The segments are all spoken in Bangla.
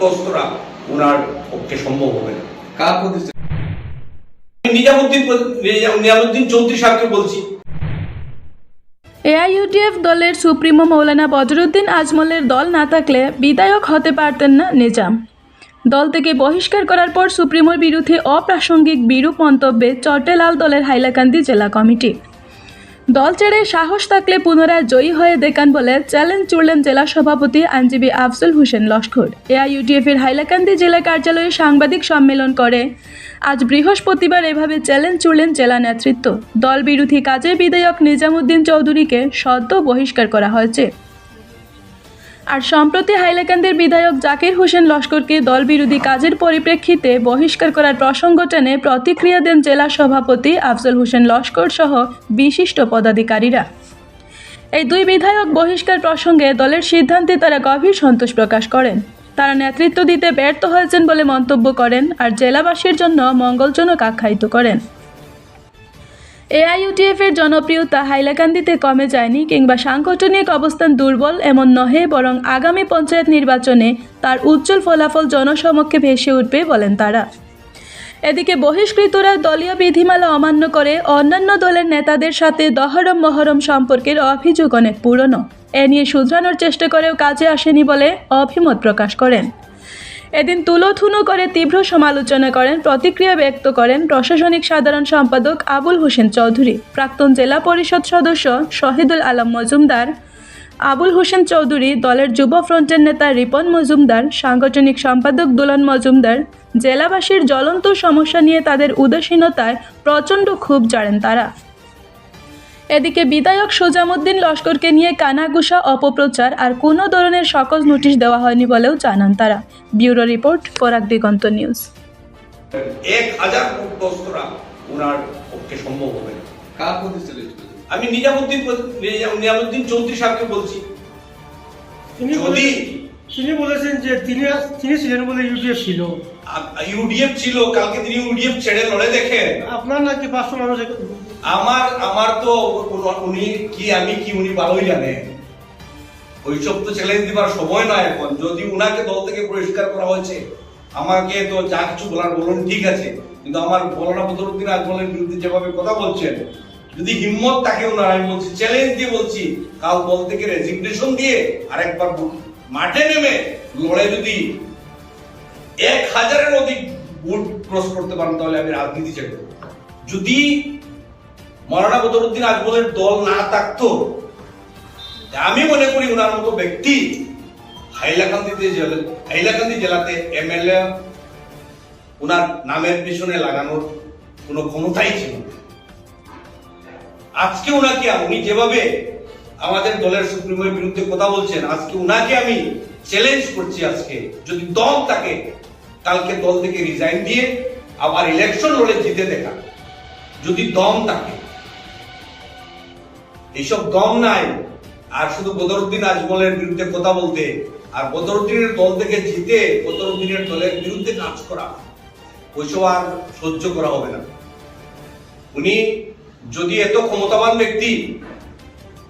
দোস্তরা ওনার পক্ষে সম্ভব হবে না। কার প্রতিষ্ঠা নিজামুদ্দিন নিজামুদ্দিন চৌধুরী সাহেবকে বলছি। এআইইউডিএফ দলের সুপ্রিমো মৌলানা বদরুদ্দিন আজমলের দল না থাকলে বিধায়ক হতে পারতেন না নিজাম। দল থেকে বহিষ্কার করার পর সুপ্রিমোর বিরুদ্ধে অপ্রাসঙ্গিক বিরূপ মন্তব্যে চট্টেলাল দলের হাইলাকান্দি জেলা কমিটি। দল ছেড়ে সাহস থাকলে পুনরায় জয়ী হয়ে দেখান বলে চ্যালেঞ্জ চুড়লেন জেলা সভাপতি আইনজীবী আফজল হোসেন লস্কর। এআইইউডিএফ এর হাইলাকান্দি জেলা কার্যালয়ে সাংবাদিক সম্মেলন করে। আজ বৃহস্পতিবার এভাবে চ্যালেঞ্জ চুড়লেন জেলা নেতৃত্ব। দল বিরোধী কাজে বিধায়ক নিজামুদ্দিন চৌধুরীকে সদ্য বহিষ্কার করা হয়েছে। আর সম্প্রতি হাইলাকান্দির বিধায়ক জাকির হোসেন লস্করকে দল বিরোধী কাজের পরিপ্রেক্ষিতে বহিষ্কার করার প্রসঙ্গ টেনে প্রতিক্রিয়া দেন জেলা সভাপতি আফজল হোসেন লস্কর সহ বিশিষ্ট পদাধিকারীরা। এই দুই বিধায়ক বহিষ্কার প্রসঙ্গে দলের সিদ্ধান্তে তারা গভীর সন্তোষ প্রকাশ করেন। তারা নেতৃত্ব দিতে ব্যর্থ হয়েছেন বলে মন্তব্য করেন আর জেলাবাসীর জন্য মঙ্গলজনক আখ্যায়িত করেন। এআইইউটিএফ এর জনপ্রিয়তা হাইলাকান্দিতে কমে যায়নি কিংবা সাংগঠনিক অবস্থান দুর্বল এমন নহে, বরং আগামী পঞ্চায়েত নির্বাচনে তার উজ্জ্বল ফলাফল জনসমক্ষে ভেসে উঠবে বলেন তারা। এদিকে বহিষ্কৃতরা দলীয় বিধিমালা অমান্য করে অন্যান্য দলের নেতাদের সাথে দহরম মহরম সম্পর্কের অভিযোগ অনেক পুরনো। এ নিয়ে শুধরানোর চেষ্টা করেও কাজে আসেনি বলে অভিমত প্রকাশ করেন। এদিন তুলোথুনো করে তীব্র সমালোচনা করেন, প্রতিক্রিয়া ব্যক্ত করেন প্রশাসনিক সাধারণ সম্পাদক আবুল হোসেন চৌধুরী। প্রাক্তন জেলা পরিষদ সদস্য শহীদুল আলম মজুমদার, আবুল হোসেন চৌধুরী দলের যুব ফ্রন্টের নেতা রিপন মজুমদার, সাংগঠনিক সম্পাদক দুলন মজুমদার, জেলাবাসীর জ্বলন্ত সমস্যা নিয়ে তাদের উদাসীনতায় প্রচণ্ড ক্ষোভ জানেন তারা। এদিকে বিধায়ক সোজামুদ্দিন লস্করকে নিয়ে কানাগুসা অপপ্রচার আর কোনো ধরনের সকল নোটিশ দেওয়া হয়নি বলেও জানান তারা। ব্যুরো রিপোর্ট পরাগ দিগন্ত নিউজ। এক হাজার ওনার পক্ষে সম্ভব হবে আমি নিজামুদ্দিন নিজামুদ্দিন চৌধুরী সাহেবকে বলছি। তিনি যদি তিনি বলেছেন যে তিনি তিনি ছিলেন বলে ইউডিএফ ছিল। ইউডিএফ ছিল কালকে তিনি ইউডিএফ ছেড়ে লড়ে দেখেন। আপনার নাকি পাঁচশো মানুষ আমার আমার তো উনি কি আমি কি উনি ভালোই জানেন ওইসব তো চ্যালেঞ্জ দিবার সময় নয় এখন। যদি উনাকে দল থেকে পরিষ্কার করা হয়েছে আমাকে তো যা কিছু বলার বলুন ঠিক আছে। কিন্তু আমার মৌলানা বদরুদ্দিন আজমলের বিরুদ্ধে যেভাবে কথা বলছেন যদি হিম্মত থাকে ওনার আমি বলছি চ্যালেঞ্জ দিয়ে বলছি কাল দল থেকে রেজিগনেশন দিয়ে আরেকবার মাঠে নেমে লড়ে যদি এক হাজারের অধিক ভোট ক্রস করতে পারেন, তাহলে আমি রাজনীতি দেবো। যদি মৌলানা বদরুদ্দিন আজমলের দল না থাকতো আমি মনে করি ওনার মতো ব্যক্তি হাইলাকান্দিতে হাইলাকান্দি জেলাতে এমএলএ ওনার নামের পিছনে লাগানোর কোনো ক্ষমতাই ছিল আজকে ওনাকে উনি যেভাবে আমাদের দলের সুপ্রিমের বিরুদ্ধে কথা বলছেন, আজকে উনাকে আমি চ্যালেঞ্জ করছি আজকে যদি দম থাকে কালকে দল থেকে রিজাইন দিয়ে আবার ইলেকশন লড়ে জিতে দেখা। যদি দম থাকে। এইসব দম নাই। আর শুধু বদরুদ্দিন আজমলের বিরুদ্ধে কথা বলতে, আর বদরুদ্দিনের দল থেকে জিতে বদরুদ্দিনের দলের বিরুদ্ধে কাজ করা, ওইসব আর সহ্য করা হবে না। উনি যদি এত ক্ষমতাবান ব্যক্তি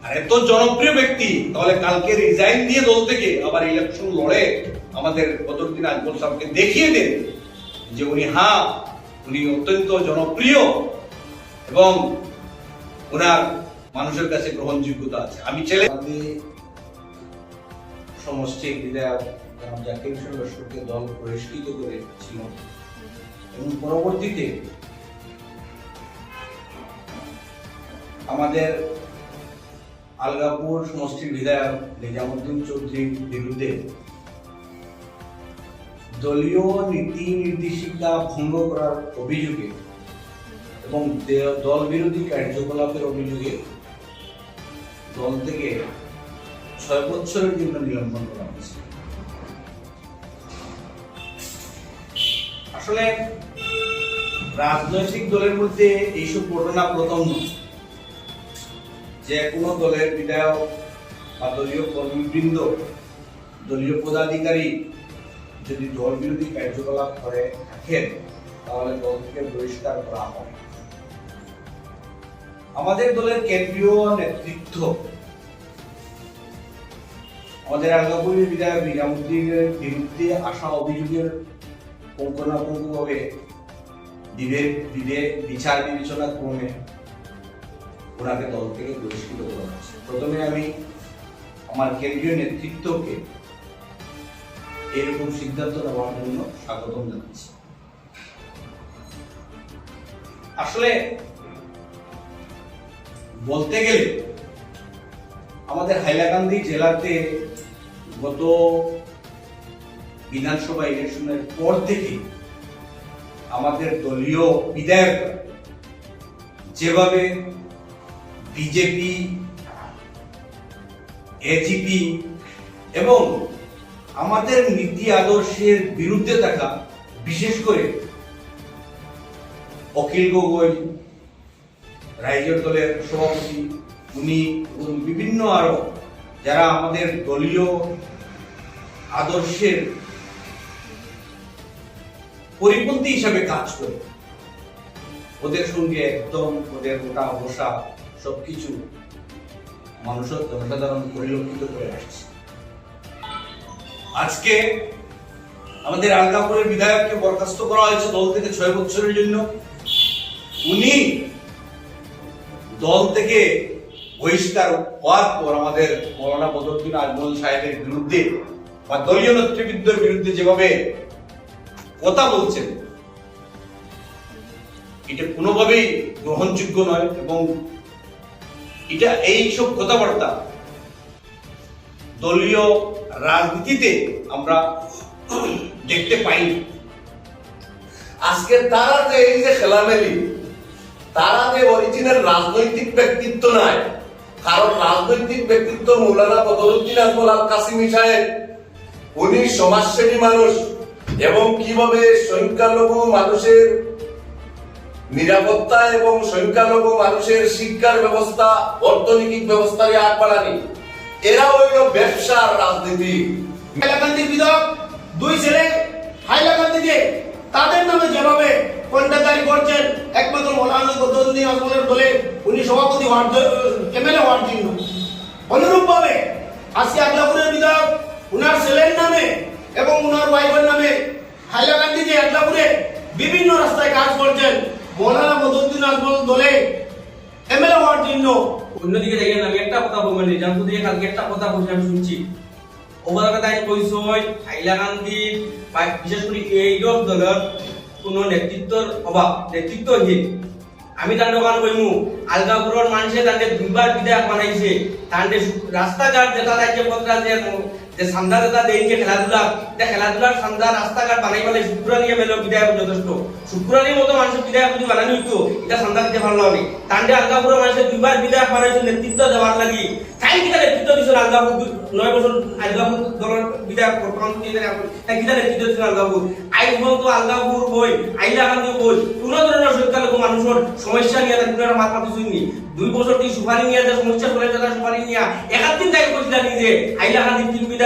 আর এত জনপ্রিয় ব্যক্তি, তাহলে কালকে রিজাইন দিয়ে দল থেকে আবার ইলেকশন লড়ে আমাদের বদরুদ্দিন আজমল সাহেবকে দেখিয়ে দেন যে উনি হ্যাঁ উনি অত্যন্ত জনপ্রিয় এবং ওনার মানুষের কাছে গ্রহণযোগ্যতা আছে। আমি ছেলে আমি সমষ্টির বিধায়ক জাকির হোসেন লস্করকে দল বহিষ্কৃত করেছিল এবং পরবর্তীতে আমাদের আলগাপুর সমষ্টির বিধায়ক নিজামুদ্দিন চৌধুরীর বিরুদ্ধে দলীয় নীতি নির্দেশিকা ভঙ্গ করার অভিযোগে এবং দল বিরোধী কার্যকলাপের অভিযোগে দল থেকে ছয় বছরের জন্য নিলম্বন করা হয়েছে। আসলে রাজনৈতিক দলের মধ্যে এইসব ঘটনা প্রথম নয়। যে কোনো দলের বিধায়ক বা দলীয় কর্মীবৃন্দ, দলীয় পদাধিকারী যদি দল বিরোধী কার্যকলাপ করে থাকেন, তাহলে দল থেকে বহিষ্কার করা হয়। আমাদের দলের কেন্দ্রীয় নেতৃত্ব, আমাদের আলগাপুরের বিধায়ক নিজামুদ্দিনের বিরুদ্ধে আসা অভিযোগের পুঙ্খানুপুঙ্খভাবে বিবেক বিবেক বিচার বিবেচনা ক্রমে ওনাকে দল থেকে বহিষ্কৃত করা হয়েছে প্রথমে আমি আমার কেন্দ্রীয় নেতৃত্বকে এরকম সিদ্ধান্ত নেওয়ার জন্য স্বাগতম জানাচ্ছি। আসলে, বলতে গেলে, আমাদের হাইলাকান্দি জেলাতে গত বিধানসভা ইলেকশনের পর থেকে আমাদের দলীয় বিধায়ক যেভাবে বিজেপি এজিপি এবং আমাদের নীতি আদর্শের বিরুদ্ধে থাকা, বিশেষ করে অখিল গগৈ, রাইজের দলের সভাপতি, উনি বিভিন্ন আরও যারা আমাদের দলীয় আদর্শের পরিপন্থী হিসাবে কাজ করে, ওদের সঙ্গে একদম ওদের ওটা বসা সবকিছু মানুষের জনসাধারণ পরিলক্ষিত করে আসছে। আজকে আমাদের আলগাপুরের বিধায়ককে বরখাস্ত করা হয়েছে দল থেকে ছয় বছরের জন্য। উনি দল থেকে বহিষ্কার হওয়ার পর আমাদের মৌলানা বদরুদ্দিন আজমল সাহেবের বিরুদ্ধে বা দলীয় নেতৃবৃন্দের বিরুদ্ধে যেভাবে কথা বলছেন, এটা কোনোভাবেই গ্রহণযোগ্য নয় এবং এটা এইসব কথাবার্তা দলীয় রাজনীতিতে আমরা দেখতে পাইনি। আজকে তারা যে এই যে খেলামেলি, তারা যে অরিজিনাল রাজনৈতিক ব্যক্তিত্ব নয় কারণ রাজনৈতিক ব্যক্তিত্ব মৌলানা বদরুদ্দিন আজমল আল কাসিমি সাহেব, উনি সমাজসেবী মানুষ এবং কীভাবে সংখ্যালঘু মানুষের নিরাপত্তা এবং সংখ্যালঘু মানুষের শিক্ষার ব্যবস্থা, অর্থনৈতিক ব্যবস্থাকে আগ বাড়ানি এরা হইল ব্যবসার রাজনীতি। হাইলাকান্দির বিধায়ক, দুই ছেলে হাইলাকান্দিতে তাদের নামে যেভাবে কন্ট্রাক্টারি করছেন, একমাত্র মৌলানা বদরুদ্দিন আজমলের দলে উনি সভাপতি হওয়ার এমএলএ হওয়ার জন্য। অনুরূপভাবে আজকে আগলাপুরের বিধায়ক, উনার ছেলের নামে এবং উনার ওয়াইফের নামে হাইলাকান্দিতে আগলাপুরে বিভিন্ন রাস্তায় কাজ করছেন। মৌলানা বদরুদ্দিন আজমল দলে এমএলএ হওয়ার জন্য অন্যদিকে দেখেন আমি একটা কথা বলব নিজামপুর দিয়ে কালকে একটা কথা বলছি আমি শুনছি। ওবার তাই কইসই হাইলাকান্দি বিশেষ করে এইসব দলের কোনো নেতৃত্বর অভাব, নেতৃত্বহীন। আমি তার দোকান কইমু, আলগাপুরের মানুষে তাদের দুইবার বিধায়ক বানাইছে। তাদের রাস্তাঘাট যেটা রাজ্য পত্রা যে যে সান্দা যেটা দেইছে খেলাধুলা এটা খেলাধুলার সান্দা রাস্তাঘাট বানাই পেলে শুক্রানি মেলো বিধায়ক যথেষ্ট। শুক্রানির মতো মানুষের বিধায়ক যদি বানানি হইতো এটা সান্দা দিতে পারল আমি তান্ডে আলগাপুরের মানুষের দুইবার বিধায়ক বানাইছে নেতৃত্ব দেওয়ার লাগি তাই কিটা নেতৃত্ব দিছিল আলগাপুর নয় বছর আলগাপুর দলের বিধায়ক বর্তমান তাই কিটা নেতৃত্ব দিছিল আলগাপুর আই পর্যন্ত আলগাপুর বই আইলাকান্দি বই কোন ধরনের সংখ্যালঘু মানুষের সমস্যা নিয়ে তার কোনো মাথা পিছুইনি দুই বছর তুই সুপারি নিয়ে যে সমস্যা চলে যাতা সুপারি নিয়ে একাধিক তাই কইছিলা নিজে আইলাকান্দি তিন বিধায়ক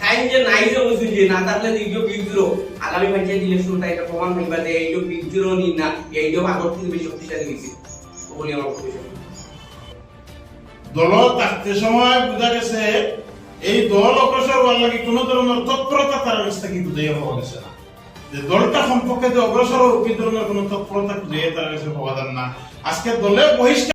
তাই যে নাই যে আগামী এটা প্রমাণ যে নি না আগর থেকে বেশি শক্তিশালী বলে আমার দল সময় বোঝা গেছে, এই দল অগ্রসর হওয়ার লাগে কোন ধরনের তৎপরতা তার কাছ গেছে না। যে দলটা সম্পর্কে যে অগ্রসর কি ধরনের কোন তৎপরতা খুঁজে তার কাছে যান না। আজকে দলে বহিষ্কার